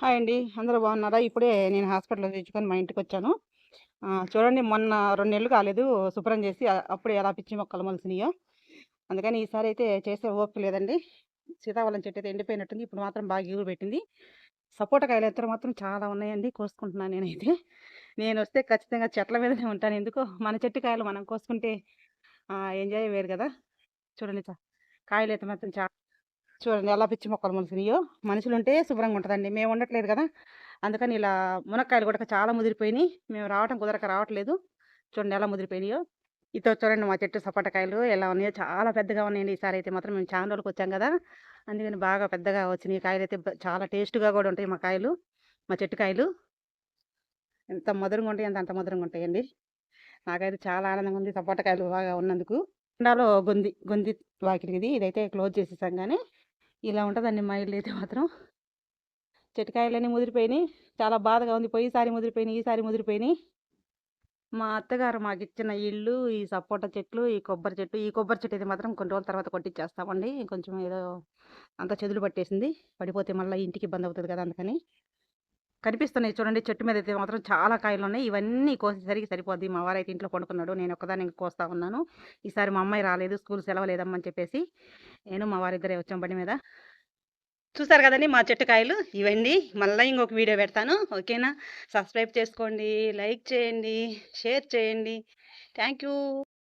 Hi అండి. అందరూ బాగున్నారా? ఇప్పుడే నేను హాస్పిటల్లో తెచ్చుకొని మా ఇంటికి వచ్చాను. చూడండి మొన్న రెండు నెలలు కాలేదు. శుభ్రం చేసి అప్పుడే ఎలా పిచ్చి మొక్కలు మొలిసినాయో. అందుకని ఈసారి అయితే చేసే ఓపిక లేదండి. సీతాఫలం చెట్టు అయితే ఎండిపోయినట్టుంది. ఇప్పుడు మాత్రం బాగా ఎగురు పెట్టింది. సపోటా కాయలు ఎత్తర మాత్రం చాలా ఉన్నాయండి. కోసుకుంటున్నాను నేనైతే. నేను వస్తే ఖచ్చితంగా చెట్ల మీదనే ఉంటాను. ఎందుకో మన చెట్టు కాయలు మనం కోసుకుంటే ఎంజాయ్ వేరు కదా. చూడండి కాయలు అయితే మాత్రం చాలా చూడండి ఎలా పిచ్చి మొక్కలు మొలిసినాయో. మనుషులు ఉంటే శుభ్రంగా ఉంటుందండి. మేము ఉండట్లేదు కదా. అందుకని ఇలా మునక్కాయలు కూడా చాలా ముదిరిపోయినాయి. మేము రావటం కుదరక రావట్లేదు. చూడండి ఎలా ముదిరిపోయినాయో. ఇతో చూడండి మా చెట్టు సపోటకాయలు ఎలా ఉన్నాయో. చాలా పెద్దగా ఉన్నాయండి. ఈసారి అయితే మాత్రం మేము చాలా రోజులకు వచ్చాం కదా. అందుకని బాగా పెద్దగా వచ్చినాయి. కాయలు అయితే చాలా టేస్ట్గా కూడా ఉంటాయి మా కాయలు మా చెట్టు కాయలు. ఎంత మధురంగా ఉంటాయి అంత అంత మధురంగా ఉంటాయండి. నాకైతే చాలా ఆనందంగా ఉంది. సపోటకాయలు బాగా ఉన్నందుకు. ఉండాలో గొంది గొంది వాకిలిది ఇదైతే క్లోజ్ చేసేసాం కానీ ఇలా ఉంటుందండి మా ఇల్లు అయితే మాత్రం. చెట్టుకాయలన్నీ ముదిరిపోయినాయి. చాలా బాధగా ఉంది. పోయిసారి ముదిరిపోయినాయి ఈసారి ముదిరిపోయినాయి. మా అత్తగారు మాకు ఇచ్చిన ఇల్లు ఈ సపోటా చెట్లు ఈ కొబ్బరి చెట్టు ఈ కొబ్బరి చెట్టు అయితే మాత్రం కొన్ని రోజుల తర్వాత కొట్టించేస్తామండి కొంచెం ఏదో అంత చెదులు పట్టేసింది. పడిపోతే మళ్ళీ ఇంటికి ఇబ్బంది అవుతుంది కదా అందుకని. కనిపిస్తున్నాయి. చూడండి చెట్టు మీద అయితే మాత్రం చాలా కాయలు ఉన్నాయి ఇవన్నీ కోసేసరికి సరిపోద్ది. మా వారైతే ఇంట్లో పండుకున్నాడు. నేను ఒక్కదాన్ని కోస్తా ఉన్నాను. ఈసారి మా అమ్మాయి రాలేదు. స్కూల్ సెలవు లేదమ్మని చెప్పేసి నేను మా వారిద్దరే వచ్చాం బండి మీద. చూసారు కదండి మా చెట్టు కాయలు? ఇవన్నీ మళ్ళీ ఇంకొక వీడియో పెడతాను. ఓకేనా? సబ్స్క్రైబ్ చేసుకోండి. లైక్ చేయండి. షేర్ చేయండి. Thank you